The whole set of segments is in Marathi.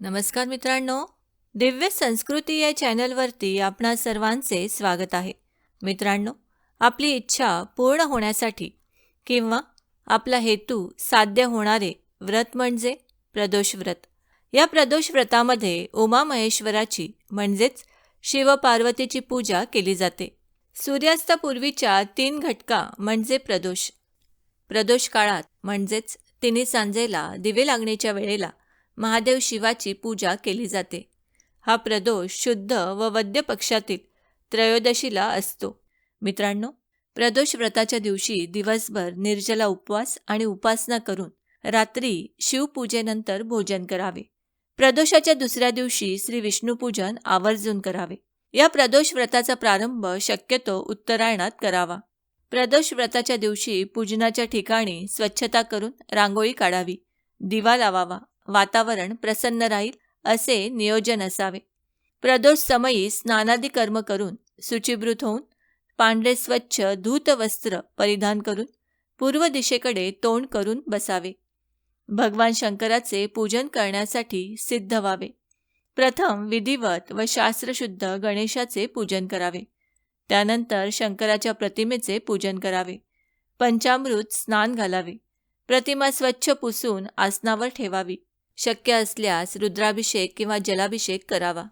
नमस्कार मित्रांनो. दिव्य संस्कृती या चॅनलवरती आपणा सर्वांचे स्वागत आहे. मित्रांनो आपली इच्छा पूर्ण होण्यासाठी किंवा आपला हेतू साध्य होणारे व्रत म्हणजे प्रदोष व्रत या प्रदोष व्रतामध्ये उमा महेश्वराची म्हणजेच शिवपार्वतीची पूजा केली जाते. सूर्यास्तापूर्वीच्या तीन घटका म्हणजे प्रदोष. प्रदोष काळात म्हणजेच तिन्ही सांजेला दिवे लागण्याच्या वेळेला महादेव शिवाची पूजा केली जाते. हा प्रदोष शुद्ध व वद्य पक्षातील त्रयोदशीला असतो. मित्रांनो प्रदोष व्रताच्या दिवशी दिवसभर निर्जला उपवास आणि उपासना करून रात्री शिवपूजेनंतर भोजन करावे. प्रदोषाच्या दुसऱ्या दिवशी श्री विष्णूपूजन आवर्जून करावे. या प्रदोष व्रताचा प्रारंभ शक्यतो उत्तरायणात करावा. प्रदोष व्रताच्या दिवशी पूजनाच्या ठिकाणी स्वच्छता करून रांगोळी काढावी दिवा लावावा वातावरण प्रसन्न राहील असे नियोजन असावे. प्रदोष समयी स्नानादी कर्म करून शुचिभृत होऊन पांढरे स्वच्छ धूत वस्त्र परिधान करून पूर्व दिशेकडे तोंड करून बसावे. भगवान शंकराचे पूजन करण्यासाठी सिद्ध व्हावे. प्रथम विधिवत व शास्त्रशुद्ध गणेशाचे पूजन करावे. त्यानंतर शंकराच्या प्रतिमेचे पूजन करावे. पंचामृत स्नान घालावे. प्रतिमा स्वच्छ पुसून आसनावर ठेवावी. शक्य असल्यास रुद्राभिषेक किंवा जलाभिषेक करावा.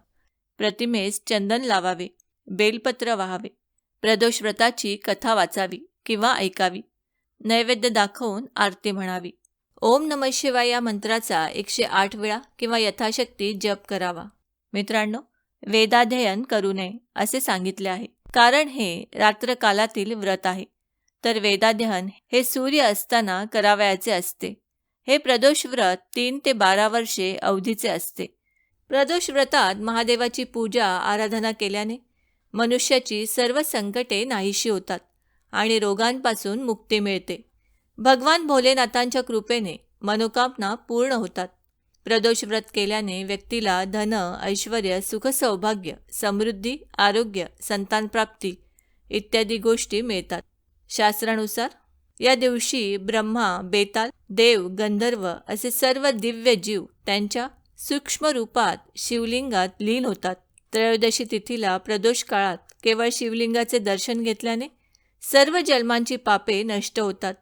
प्रतिमेस चंदन लावावे बेलपत्र वाहावे प्रदोष व्रताची कथा वाचावी किंवा ऐकावी नैवेद्य दाखवून आरती म्हणावी. ओम नम शिवाय या मंत्राचा एकशे आठ वेळा किंवा यथाशक्ती जप करावा. मित्रांनो वेदाध्ययन करू नये असे सांगितले आहे. कारण हे रात्रकालातील व्रत आहे. तर वेदाध्ययन हे सूर्य असताना करावयाचे असते. हे प्रदोष व्रत तीन ते बारा वर्षे अवधीचे असते. प्रदोष व्रतात महादेवाची पूजा आराधना केल्याने मनुष्याची सर्व संकटे नाहीशी होतात आणि रोगांपासून मुक्ती मिळते. भगवान भोलेनाथांच्या कृपेने मनोकामना पूर्ण होतात. प्रदोष व्रत केल्याने व्यक्तीला धन ऐश्वर सुख सौभाग्य समृद्धी आरोग्य संतानप्राप्ती इत्यादी गोष्टी मिळतात. शास्त्रानुसार या दिवशी ब्रह्मा बेताल देव गंधर्व असे सर्व दिव्य जीव त्यांच्या सूक्ष्म रूपात शिवलिंगात लीन होतात. त्रयोदशी तिथीला प्रदोष काळात केवळ शिवलिंगाचे दर्शन घेतल्याने सर्व जन्मांची पापे नष्ट होतात.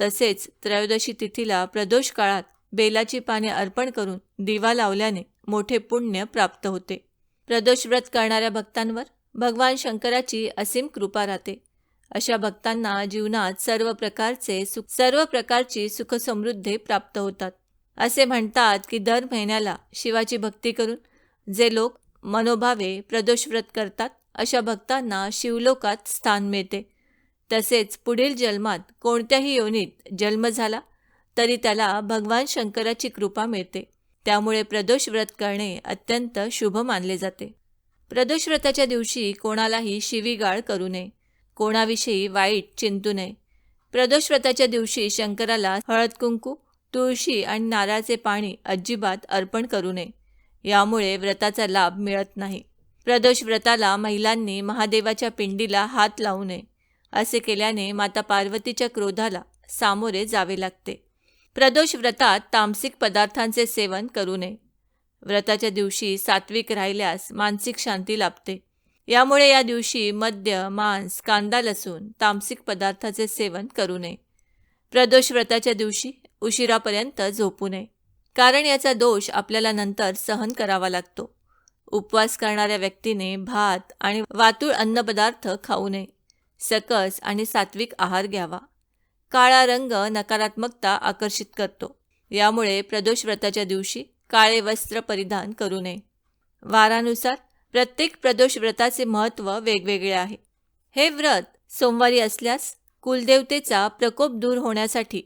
तसेच त्रयोदशी तिथीला प्रदोष काळात बेलाची पाने अर्पण करून दिवा लावल्याने मोठे पुण्य प्राप्त होते. प्रदोष व्रत करणाऱ्या भक्तांवर भगवान शंकराची असीम कृपा राहते. अशा भक्तांना जीवनात सर्व प्रकारचे सुख सर्व प्रकारची सुखसमृद्धी प्राप्त होतात. असे म्हणतात की दर महिन्याला शिवाची भक्ती करून जे लोक मनोभावे प्रदोष व्रत करतात अशा भक्तांना शिवलोकात स्थान मिळते. तसेच पुढील जन्मात कोणत्याही योनीत जन्म झाला तरी त्याला भगवान शंकराची कृपा मिळते. त्यामुळे प्रदोष व्रत करणे अत्यंत शुभ मानले जाते. प्रदोष व्रताच्या दिवशी कोणालाही शिवीगाळ करू नये. कोणाविषयी वाईट चिंतू नये. प्रदोष व्रताच्या दिवशी शंकराला हळद कुंकू तुळशी आणि नारळाचे पाणी अजिबात अर्पण करू नये. यामुळे व्रताचा लाभ मिळत नाही. प्रदोष व्रताला महिलांनी महादेवाच्या पिंडीला हात लावू नये असे केल्याने माता पार्वतीच्या क्रोधाला सामोरे जावे लागते. प्रदोष व्रतात तामसिक पदार्थांचे सेवन करू नये. व्रताच्या दिवशी सात्विक राहिल्यास मानसिक शांती लाभते. यामुळे या दिवशी मद्य मांस कांदा लसूण तामसिक पदार्थाचे सेवन करू नये. प्रदोष व्रताच्या दिवशी उशिरापर्यंत झोपू नये. कारण याचा दोष आपल्याला नंतर सहन करावा लागतो. उपवास करणाऱ्या व्यक्तीने भात आणि वातूळ अन्नपदार्थ खाऊ नये. सकस आणि सात्विक आहार घ्यावा. काळा रंग नकारात्मकता आकर्षित करतो. यामुळे प्रदोष व्रताच्या दिवशी काळे वस्त्र परिधान करू नये. वारानुसार प्रत्येक प्रदोष व्रताचे महत्त्व वेगवेगळे आहे. हे व्रत सोमवारी असल्यास कुलदेवतेचा प्रकोप दूर होण्यासाठी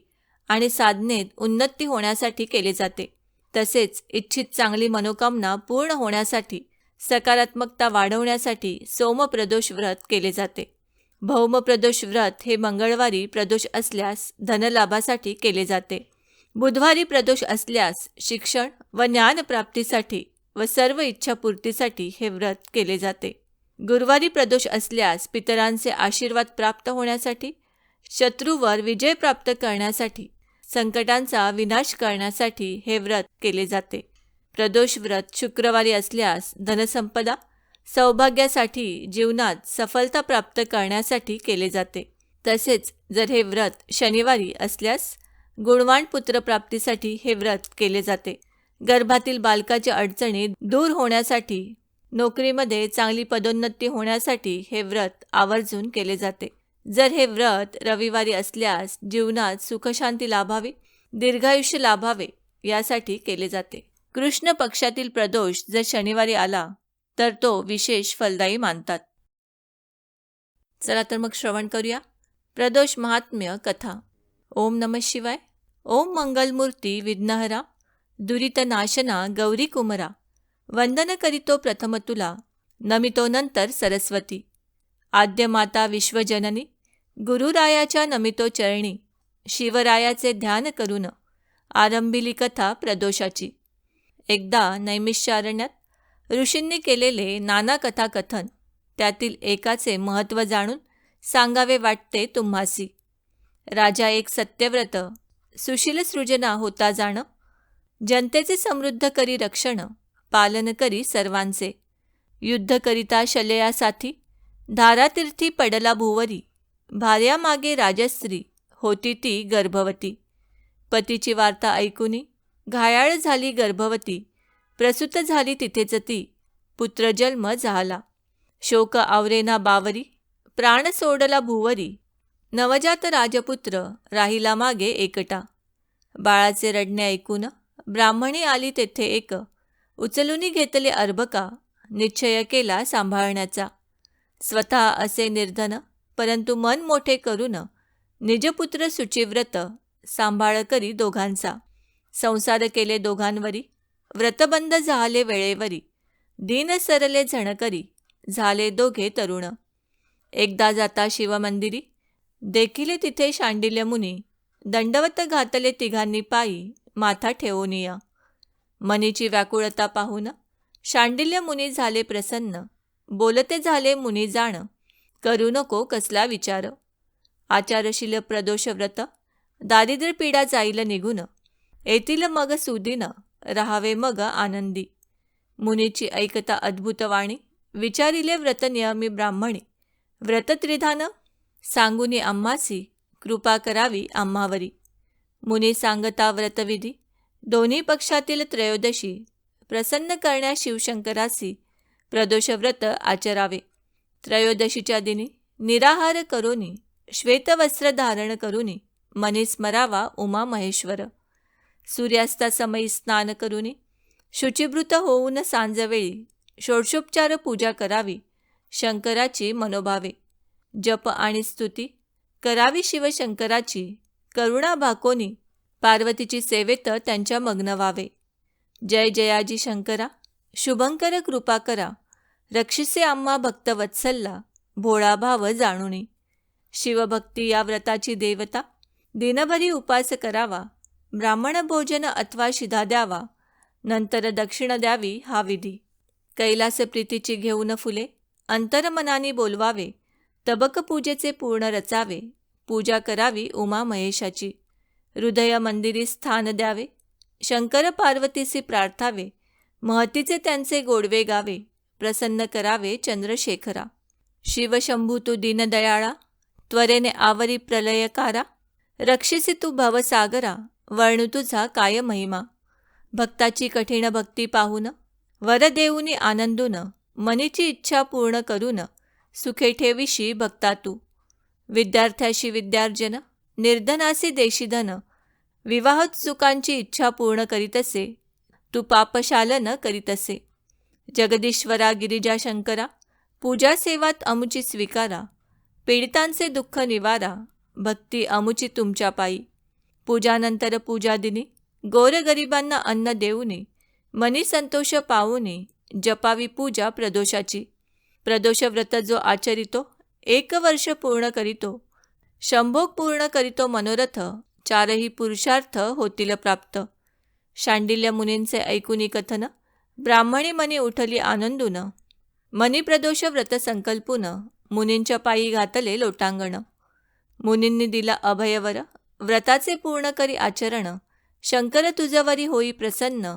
आणि साधनेत उन्नती होण्यासाठी केले जाते. तसेच इच्छित चांगली मनोकामना पूर्ण होण्यासाठी सकारात्मकता वाढवण्यासाठी सोमप्रदोष व्रत केले जाते. भौमप्रदोष व्रत हे मंगळवारी प्रदोष असल्यास धनलाभासाठी केले जाते. बुधवारी प्रदोष असल्यास शिक्षण व ज्ञानप्राप्तीसाठी व सर्व इच्छापूर्तीसाठी हे व्रत केले जाते. गुरुवारी प्रदोष असल्यास पितरांचे आशीर्वाद प्राप्त होण्यासाठी शत्रूवर विजय प्राप्त करण्यासाठी संकटांचा विनाश करण्यासाठी हे व्रत केले जाते. प्रदोष व्रत शुक्रवारी असल्यास धनसंपदा सौभाग्यासाठी जीवनात सफलता प्राप्त करण्यासाठी केले जाते. तसेच जर हे व्रत शनिवारी असल्यास गुणवान पुत्रप्राप्तीसाठी हे व्रत केले जाते. गर्भातील बालकाच्या अडचणी दूर होण्यासाठी नोकरीमध्ये चांगली पदोन्नती होण्यासाठी हे व्रत आवर्जून केले जाते. जर हे व्रत रविवारी असल्यास जीवनात सुखशांती लाभावी दीर्घायुष्य लाभावे यासाठी केले जाते. कृष्ण पक्षातील प्रदोष जर शनिवारी आला तर तो विशेष फलदायी मानतात. चला तर मग श्रवण करूया. प्रदोष महात्म्य कथा. ओम नम शिवाय. ओम मंगलमूर्ती विघ्नहरा. दुरितनाशना गौरी कुमरा. वंदन करितो प्रथम तुला नमितो नंतर सरस्वती. आद्य माता विश्वजननी गुरुरायाच्या नमितो चरणी शिवरायाचे ध्यान करून आरंभिली कथा प्रदोषाची. एकदा नैमिष्यारण्यात ऋषींनी केलेले नाना कथाकथन त्यातील एकाचे महत्त्व जाणून सांगावे वाटते तुम्हासी. राजा एक सत्यव्रत सुशील सृजना होता जाणं जनतेचे समृद्ध करी रक्षण पालन करी सर्वांचे. युद्ध करिता शलयासाठी धारातीर्थी पडला भुवरी भार्यामागे राजश्री होती ती गर्भवती. पतीची वार्ता ऐकूनी घायाळ झाली गर्भवती प्रसूत झाली तिथेच ती पुत्रजन्म झाला. शोक आवरेना बावरी प्राण सोडला भुवरी नवजात राजपुत्र राहिला मागे एकटा. बाळाचे रडणे ऐकून ब्राह्मणी आली तेथे एक उचलूनी घेतले अर्भका निश्चय केला सांभाळण्याचा. स्वतः असे निर्धन परंतु मन मोठे करून निजपुत्र सुचिव्रत सांभाळ करी दोघांचा. संसार केले दोघांवरी व्रतबंद झाले वेळेवरी दीन सरले झणकरी झाले दोघे तरुण. एकदा जाता शिवमंदिरी देखिले तिथे शांडिल्य मुनी दंडवत घातले तिघांनी पायी माथा ठेवून या मनीची व्याकुळता पाहून शांडिल्य मुनी झाले प्रसन्न. बोलते झाले मुनी जाण. करू नको कसला विचार. आचारशील प्रदोष व्रत. दारिद्र्य पीडा जाईल निघून. येतील मग सुदिन. राहावे मग आनंदी. मुनीची ऐकता अद्भुत वाणी. विचारिले व्रत नियमी ब्राह्मणी. व्रत त्रिधान. सांगुनी आम्हासी कृपा करावी आम्हावरी मुनी सांगता व्रतविधी दोन्ही पक्षातील त्रयोदशी प्रसन्न करण्या शिवशंकरासी प्रदोषव्रत आचरावे. त्रयोदशीच्या दिनी निराहार करूनी श्वेतवस्त्र धारण करुनी मनी स्मरावा उमा महेश्वर. सूर्यास्तासमयी स्नान करुनी शुचिभृत होऊन सांजवेळी षोडशोपचार पूजा करावी शंकराची मनोभावे. जप आणि स्तुती करावी शिवशंकराची करुणा भाकोनी पार्वतीची सेवेत त्यांच्या मग्न व्हावे जय जयाजी शंकरा शुभंकर कृपा करा रक्षिसे आम्हा भक्तवत्सल्ला भोळा भाव जाणुनी. शिवभक्ती या व्रताची देवता दिनभरी उपास करावा ब्राह्मण भोजन अथवा शिधा द्यावा नंतर दक्षिण द्यावी हा विधी. कैलास प्रीतीची घेऊन फुले अंतरमनानी बोलवावे तबक पूजेचे पूर्ण रचावे पूजा करावी उमा महेशाची. हृदय मंदिरी स्थान द्यावे. शंकर पार्वतीसी प्रार्थावे. महतीचे त्यांचे गोडवे गावे. प्रसन्न करावे चंद्रशेखरा. शिवशंभू तू दीनदयाळा. त्वरेने आवरी प्रलयकारा. रक्षिसी तू भवसागरा. वर्णू तुझा काय महिमा भक्ताची कठीण भक्ती पाहून. वरदेऊनी आनंदून. मनीची इच्छा पूर्ण करून. सुखे ठेविशी भक्ता तू. विद्यार्थ्याशी विद्यार्जन निर्धनासी देशीधन विवाहोत्सुकांची इच्छा पूर्ण करीत असे तू पापशालन करीत असे जगदीश्वरा गिरिजा शंकरा पूजा सेवात अमुची स्वीकारा पीडितांचे दुःख निवारा भक्ती अमुची तुमच्या पायी. पूजानंतर पूजा दिनी गोरगरिबांना अन्न देऊने मनी संतोष पावूने जपावी पूजा प्रदोषाची. प्रदोषव्रत जो आचरितो एक वर्ष पूर्ण करीतो. शंभोग पूर्ण करीतो मनोरथ चारही पुरुषार्थ होतील प्राप्त. शांडिल्य मुनींचे ऐकुनी कथन ब्राह्मणी मनी उठली आनंदून. मनीप्रदोष व्रत संकल्पून मुनींच्या पायी घातले लोटांगण. मुनींनी दिला अभयवर व्रताचे पूर्ण करी आचरण. शंकर तुझवरी होई प्रसन्न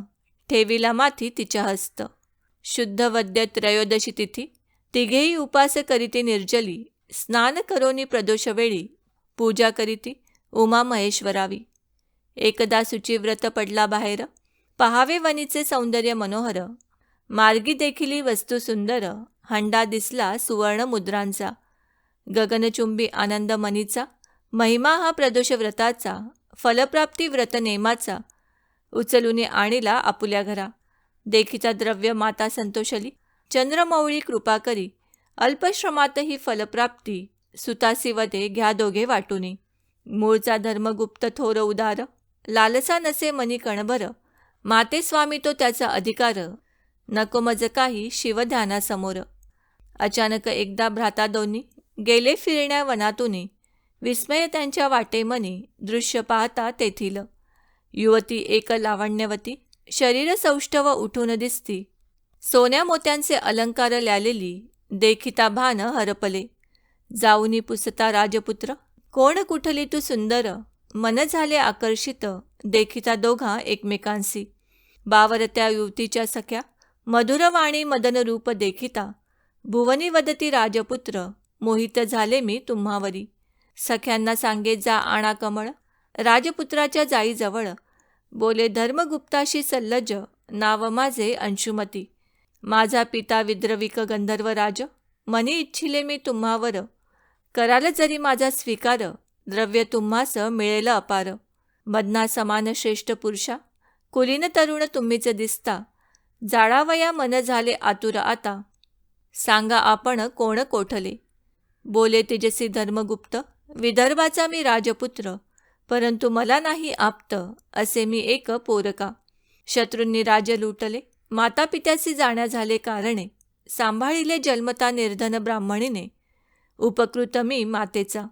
ठेविला माथी तिच्या हस्त. शुद्ध वद्य त्रयोदशी तिथी तिघेही उपास करीती निर्जली स्नान करोनी प्रदोषवेळी पूजा करीती उमा महेश्वरावी. एकदा सुचिव्रत पडला बाहेर पहावे वनीचे सौंदर्य मनोहर मार्गी देखिली वस्तू सुंदर हंडा दिसला सुवर्ण मुद्रांचा गगनचुंबी आनंद मनीचा महिमा हा प्रदोष व्रताचा फलप्राप्ती व्रत नेमाचा उचलून आणिला आपुल्या घरा देखीचा द्रव्य माता संतोषली चंद्रमौळी कृपा करी. अल्पश्रमातही फलप्राप्ती. सुतासी वदे घ्या दोघे वाटुनी. मूळचा धर्मगुप्त थोर उदार. लालसा नसे मनी कणभर. माते स्वामी तो त्याचा अधिकार. नको मज काही शिवध्यानासमोर. अचानक एकदा भ्राता दोन्ही गेले फिरण्या वनातून. विस्मय त्यांच्या वाटे मनी. दृश्य पाहता तेथील. युवती एक लावण्यवती. शरीर सौष्ठव उठून दिसती. सोन्या मोत्यांचे अलंकार ल्यालेली देखिता भान हरपले. जाऊनी पुसता राजपुत्र कोण कुठली तू सुंदर मन झाले आकर्षित देखिता दोघा एकमेकांशी. बावरत्या युवतीच्या सख्या मधुरवाणी मदन रूप देखिता भुवनी वदती राजपुत्र मोहित झाले मी तुम्हावरी. सख्यांना सांगे जा आणा कमळ राजपुत्राच्या जाईजवळ. बोले धर्मगुप्ताशी सल्लज नाव माझे अंशुमती. माझा पिता विद्रविक गंधर्व राज मनी इच्छिले मी तुम्हावर. कराल जरी माझा स्वीकार द्रव्य तुम्हास मिळेल अपार. मदना समान श्रेष्ठ पुरुषा कुलीन तरुण तुम्हीच दिसता. जाळावया मन झाले आतुर आता. सांगा आपण कोण कोठले? बोले तेजसी धर्मगुप्त विदर्भाचा मी राजपुत्र परंतु मला नाही आप्त असे मी एक पोरका. शत्रूंनी राज्य लुटले मातापित्यासी जाण्या झाले कारणे सांभाळिले जन्मता निर्धन ब्राह्मणीने उपकृत मी मातेचा.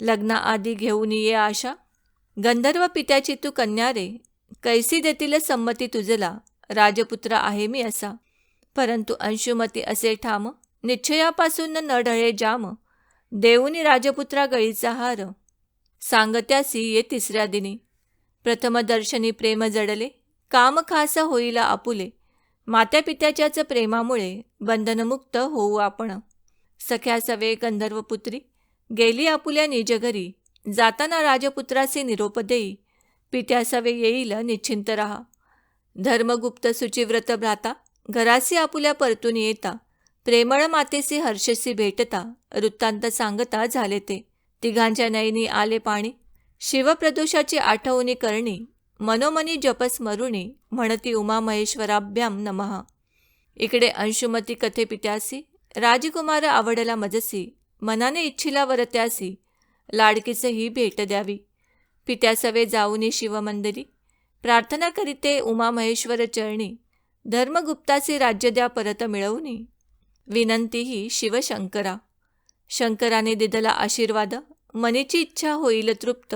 लग्नाआधी घेऊन ये आशा. गंधर्व पित्याची तू कन्या रे कैसी देतील संमती तुझला राजपुत्र आहे मी असा. परंतु अंशुमती असे ठाम निश्चयापासून न ढळे जाम देऊनी राजपुत्रा गळीचा हार. सांगत्यासी ये तिसऱ्या दिनी. प्रथम दर्शनी प्रेम जडले काम खास होईला आपुले. मात्यापित्याच्याच प्रेमामुळे बंधनमुक्त होऊ आपण. सख्या सवे गंधर्वपुत्री गेली आपुल्या निजघरी जाताना राजपुत्राचे निरोप देई पित्या सवे येईल निश्चिंत रहा. धर्मगुप्त सुचिव्रत भ्राता घरासी आपुल्या परतून येता प्रेमळ मातेसी हर्षसी भेटता वृत्तांत सांगता झाले ते. तिघांच्या नयनी आले पाणी. शिवप्रदोषाची आठवणी करणी मनोमनी जपस्मरुणी म्हणती उमा महेश्वराभ्याम नमः. इकडे अंशुमती कथे पित्यासी? राजकुमार आवडला मजसी. मनाने इच्छिला वरत्यासी. लाडकीचं ही भेट द्यावी. पित्यासवे जाऊनी शिवमंदिरी. प्रार्थना करीते उमा महेश्वर चरणी. धर्मगुप्ताचे राज्य द्या परत मिळवणी विनंती ही शिवशंकरा. शंकराने दिदला आशीर्वाद. मनीची इच्छा होईल तृप्त.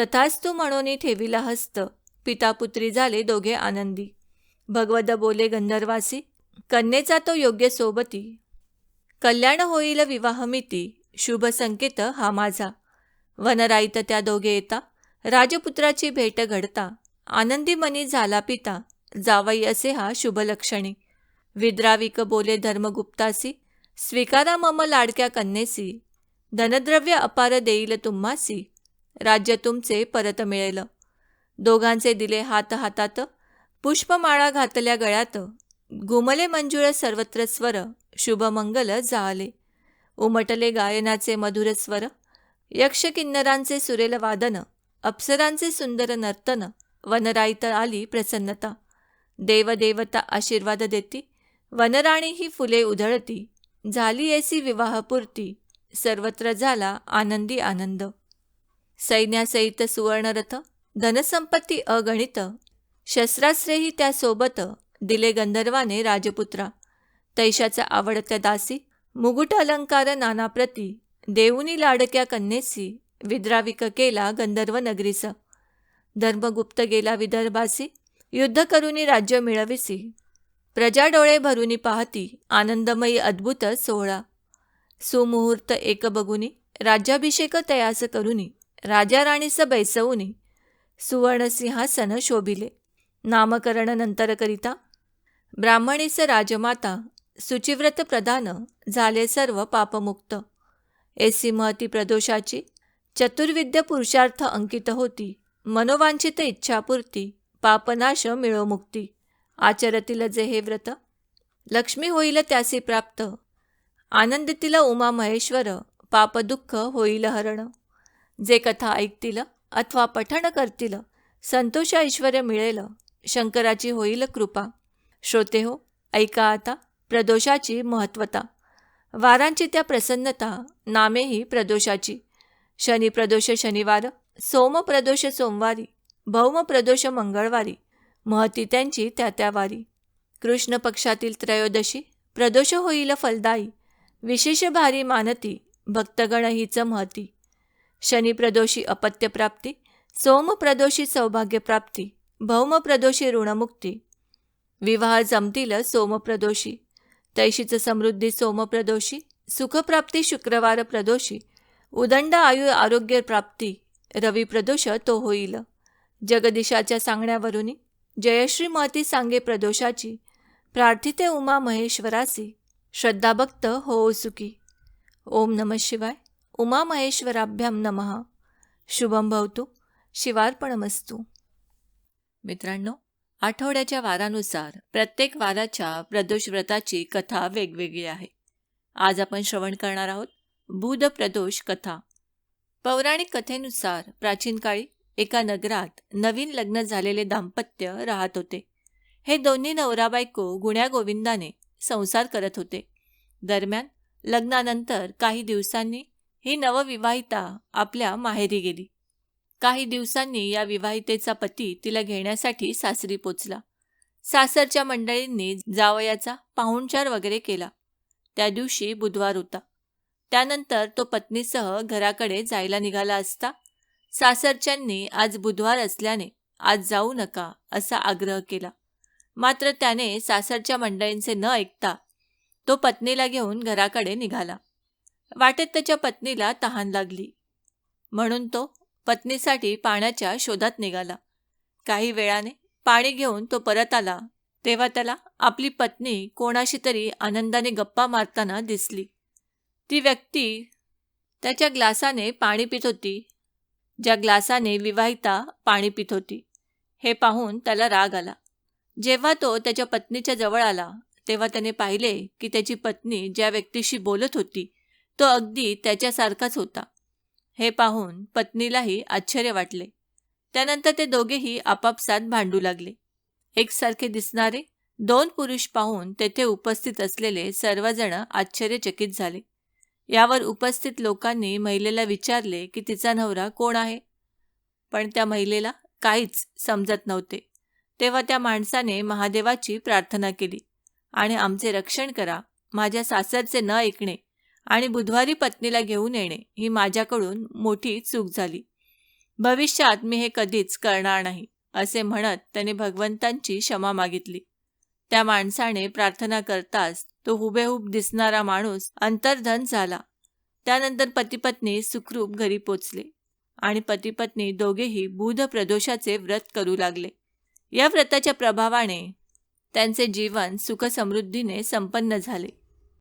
तथाच तू म्हणून ठेविला हस्त. पिता पुत्री झाले दोघे आनंदी. भगवद बोले गंधर्वासी कन्येचा तो योग्य सोबती. कल्याण होईल विवाहमिती. शुभ संकेत हा माझा. वनराईत त्या दोघे येता. राजपुत्राची भेट घडता. आनंदी मनी झाला पिता. जावई असे हा शुभलक्षणी. विद्राविक बोले धर्मगुप्तासी स्वीकारा मम लाडक्या कन्येसी. धनद्रव्य अपार देईल तुम्हासी. राज्य तुमचे परत मिळेल. दोघांचे दिले हात हातात. पुष्पमाळा घातल्या गळ्यात. घुमले मंजुळ सर्वत्र स्वर. शुभमंगल जाले. उमटले गायनाचे मधुर स्वर. यक्ष किन्नरांचे सुरेल वादन. अप्सरांचे सुंदर नर्तन. वनराईत आली प्रसन्नता. देवदेवता आशीर्वाद देती. वनराणी ही फुले उधळती. झाली ऐसी विवाहपूर्ती सर्वत्र झाला आनंदी आनंद. सैन्यासहित सुवर्णरथ धनसंपत्ती अगणित शस्त्रास्त्रेही त्यासोबत दिले गंधर्वाने राजपुत्रा. तैशाचा आवडत्या दासी मुगुट अलंकार नानाप्रती देऊनी लाडक्या कन्येसी विद्राविक केला गंधर्व नगरीस. धर्मगुप्त गेला विदर्भासी युद्ध करुनी राज्य मिळविसी. प्रजा डोळे भरुनी पाहती आनंदमयी अद्भुत सोहळा. सुमुहूर्त एक बघुनी राज्याभिषेक तयास करुनी राजा राणीस बैसवुनी सुवर्णसिंहासन शोभिले. नामकरण नंतरकरिता ब्राह्मणीस राजमाता सुचिव्रत प्रदान झाले सर्व पापमुक्त. एसी महती प्रदोषाची चतुर्विद्य पुरुषार्थ अंकित होती. मनोवांछित इच्छापूर्ती पापनाश मिळो मुक्ती आचरतील जे हे व्रत लक्ष्मी होईल त्यासी प्राप्त. आनंदितील उमा महेश्वर पापदुःख होईल हरण. जे कथा ऐकतील अथवा पठण करतील संतोष ऐश्वर मिळेल शंकराची होईल कृपा. श्रोते हो ऐका आता प्रदोषाची महत्वता वारांची त्या प्रसन्नता नामेही प्रदोषाची. शनी प्रदोष शनिवार सोम प्रदोष सोमवारी भौम प्रदोष मंगळवारी महती त्यांची त्या त्या वारी. कृष्ण पक्षातील त्रयोदशी प्रदोष होईल फलदायी. विशेष भारी मानती भक्तगण हीच महती. शनिप्रदोषी अपत्यप्राप्ती सोम प्रदोषी सौभाग्यप्राप्ती भौम प्रदोषी ऋणमुक्ती. विवाह जमतील सोमप्रदोषी तैशीच समृद्धी सोमप्रदोषी सुखप्राप्ती शुक्रवार प्रदोषी उदंड आयु आरोग्य प्राप्ती रवी प्रदोष तो होईल. जगदीशाच्या सांगण्यावरून जयश्री महती सांगे प्रदोषाची प्रार्थिते उमा महेश्वरासी श्रद्धाभक्त हो सुखी. ओम नम शिवाय. उमा महेश्वराभ्याम नमः. शुभम भवतु. शिवार्पणमस्तू. मित्रांनो आठवड्याच्या वारानुसार प्रत्येक वाराच्या प्रदोष व्रताची कथा वेगवेगळी आहे. आज आपण श्रवण करणार आहोत बुध प्रदोष कथा. पौराणिक कथेनुसार प्राचीन काळी एका नगरात नवीन लग्न झालेले दाम्पत्य राहत होते. हे दोन्ही नवरा बायको गुण्यागोविंदाने संसार करत होते. दरम्यान लग्नानंतर काही दिवसांनी ही नवविवाहिता आपल्या माहेरी गेली. काही दिवसांनी या विवाहितेचा पती तिला घेण्यासाठी सासरी पोचला. सासरच्या मंडळींनी जावयाचा पाहुणचार वगैरे केला. त्या दिवशी बुधवार होता. त्यानंतर तो पत्नीसह घराकडे जायला निघाला असता सासरच्यांनी आज बुधवार असल्याने आज जाऊ नका असा आग्रह केला. मात्र त्याने सासरच्या मंडळींचे न ऐकता तो पत्नीला घेऊन घराकडे निघाला. वाटेत त्याच्या पत्नीला तहान लागली. म्हणून तो पत्नीसाठी पाण्याच्या शोधात निघाला. काही वेळाने पाणी घेऊन तो परत आला. तेव्हा त्याला आपली पत्नी कोणाशी तरी आनंदाने गप्पा मारताना दिसली. ती व्यक्ती त्याच्या ग्लासाने पाणी पित होती ज्या ग्लासाने विवाहिता पाणी पित होती. हे पाहून त्याला राग आला. जेव्हा तो त्याच्या पत्नीच्या जवळ आला तेव्हा त्याने पाहिले की त्याची पत्नी ज्या व्यक्तीशी बोलत होती तो अगदी त्याच्यासारखाच होता. हे पाहून पत्नीलाही आश्चर्य वाटले. त्यानंतर ते दोघेही आपापसात भांडू लागले. एकसारखे दिसणारे दोन पुरुष पाहून तेथे उपस्थित असलेले सर्वजण आश्चर्यचकित झाले. यावर उपस्थित लोकांनी महिलेला विचारले की तिचा नवरा कोण आहे? पण त्या महिलेला काहीच समजत नव्हते. तेव्हा त्या माणसाने महादेवाची प्रार्थना केली आणि आमचे रक्षण करा माझ्या सासरचे न ऐकणे आणि बुधवारी पत्नीला घेऊन येणे ही माझ्याकडून मोठी चूक झाली. भविष्यात मी हे कधीच करणार नाही असे म्हणत त्याने भगवंतांची क्षमा मागितली. त्या माणसाने प्रार्थना करताच तो हुबेहूब दिसणारा माणूस अंतर्धन झाला. त्यानंतर पतीपत्नी सुखरूप घरी पोचले आणि पतीपत्नी दोघेही बुध प्रदोषाचे व्रत करू लागले. या व्रताच्या प्रभावाने त्यांचे जीवन सुखसमृद्धीने संपन्न झाले.